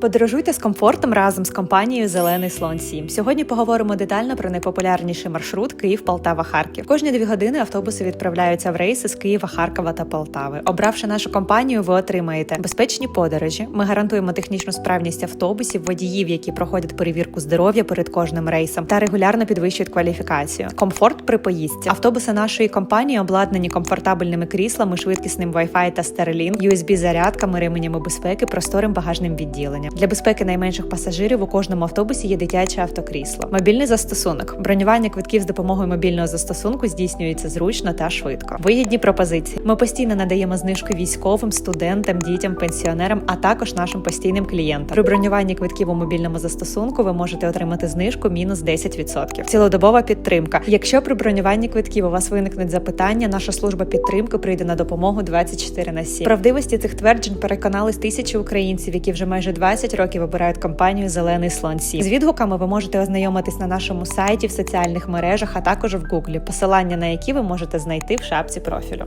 Подорожуйте з комфортом разом з компанією Зелений слон 7. Сьогодні поговоримо детально про найпопулярніший маршрут Київ, Полтава, Харків. Кожні дві години автобуси відправляються в рейси з Києва, Харкова та Полтави. Обравши нашу компанію, ви отримаєте безпечні подорожі. Ми гарантуємо технічну справність автобусів, водіїв, які проходять перевірку здоров'я перед кожним рейсом, та регулярно підвищують кваліфікацію. Комфорт при поїздці. Автобуси нашої компанії обладнані комфортабельними кріслами, швидкісним Wi-Fi та Starlink, USB зарядками, ременями безпеки, просторим багажним відділенням. Для безпеки найменших пасажирів у кожному автобусі є дитяче автокрісло. Мобільний застосунок. Бронювання квитків з допомогою мобільного застосунку здійснюється зручно та швидко. Вигідні пропозиції. Ми постійно надаємо знижки військовим, студентам, дітям, пенсіонерам, а також нашим постійним клієнтам. При бронюванні квитків у мобільному застосунку ви можете отримати знижку мінус 10%. Цілодобова підтримка. Якщо при бронюванні квитків у вас виникнуть запитання, наша служба підтримки прийде на допомогу 24 на 7. Правдивості цих тверджень переконались тисячі українців, які вже майже 20 років обирають компанію Зелений слон 7. З відгуками ви можете ознайомитись на нашому сайті в соціальних мережах, а також в Гуглі, посилання на які ви можете знайти в шапці профілю.